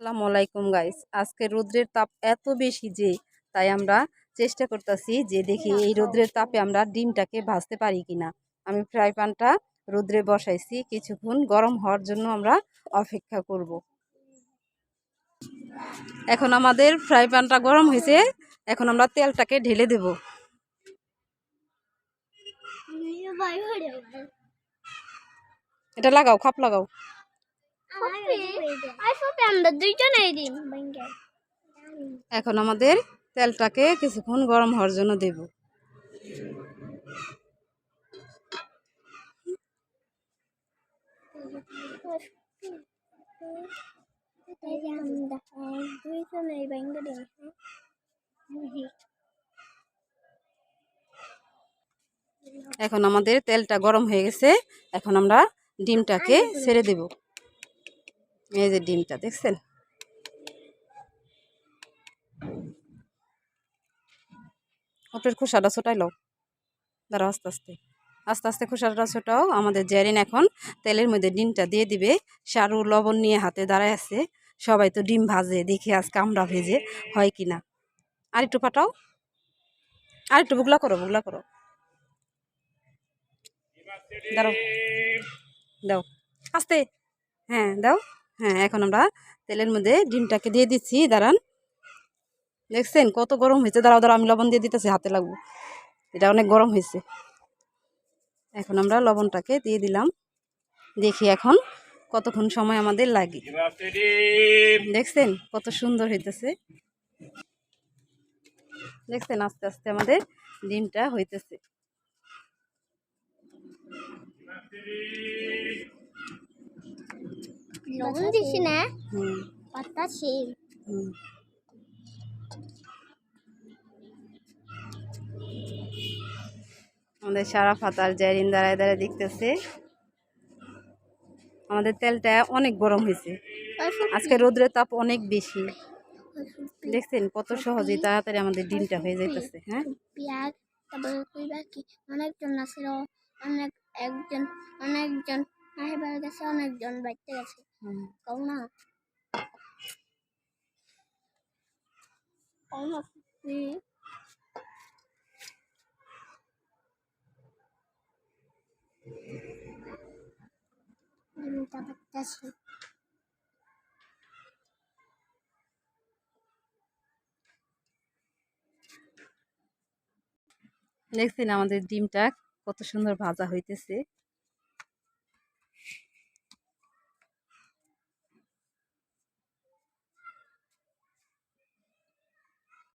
আসসালামু আলাইকুম গাইস আজকে রৌদ্রের তাপ এত বেশি যে তাই আমরা চেষ্টা করতেছি যে দেখি এই রৌদ্রের তাপে আমরা ডিমটাকে ভাজতে পারি কিনা। আমি ফ্রাই প্যানটা রৌদ্রে বসাইছি কিছুক্ষণ গরম হওয়ার জন্য আমরা অপেক্ষা করব। এখন আমাদের ফ্রাই প্যানটা গরম হয়েছে এখন আমরা তেলটাকে ঢেলে দেব। এটা লাগাও খাপ লাগাও। এখন আমাদের তেলটাকে কিছুক্ষণ গরম হওয়ার জন্য দেব। এখন আমাদের তেলটা গরম হয়ে গেছে। এখন আমরা ডিমটাকে ছেড়ে দেব। এই যে ডিমটা, দেখছেন? ওটার খোসাটা ছোটাই লও দাঁড়াও, আস্তে আস্তে। আস্তে আস্তে খোসাটা ছোটাও। আমাদের জেরিন এখন তেলের মধ্যে ডিমটা দিয়ে দিবে। সারু, লবণ নিয়ে হাতে দাঁড়ায় আছে। সবাই তো ডিম ভাজে, দেখি আজকে আমরা ভেজে হয় কি না আর একটু পাঠাও আর একটু বুগলা করো বুগলা করো। দাঁড়াও। দাও। আস্তে। হ্যাঁ দাও। হ্যাঁ এখন আমরা তেলের মধ্যে ডিমটাকে দিয়ে দিচ্ছি। দাঁড়ান। দেখছেন কত গরম হয়েছে? দাঁড়াও দাঁড়াও, আমি লবণ দিয়ে দিতেছি, হাতে লাগবো। এটা অনেক গরম হয়েছে। এখন আমরা লবণটাকে দিয়ে দিলাম। দেখি এখন কতক্ষণ সময় আমাদের লাগে। দেখছেন কত সুন্দর হইতেছে। দেখছেন আস্তে আস্তে আমাদের ডিমটা হইতেছে। লবণ না পাতা আমাদের সারা ফাতার জারিন দাঁড়ায় দাঁড়ায় দেখতেছে। আমাদের তেলটা অনেক গরম হয়েছে। আজকে রোদ্রের তাপ অনেক বেশি। দেখছেন কত সহজেই তাড়াতাড়ি আমাদের ডিমটা হয়ে যাইতেছে হ্যাঁ? পেঁয়াজ তারপরে অনেকজন আছিল অনেক একজন অনেকজন আহিবার গেছে অনেকজন বাইতে গেছে। কও না? দেখছেন আমাদের ডিমটা কত সুন্দর ভাজা হইতেছে।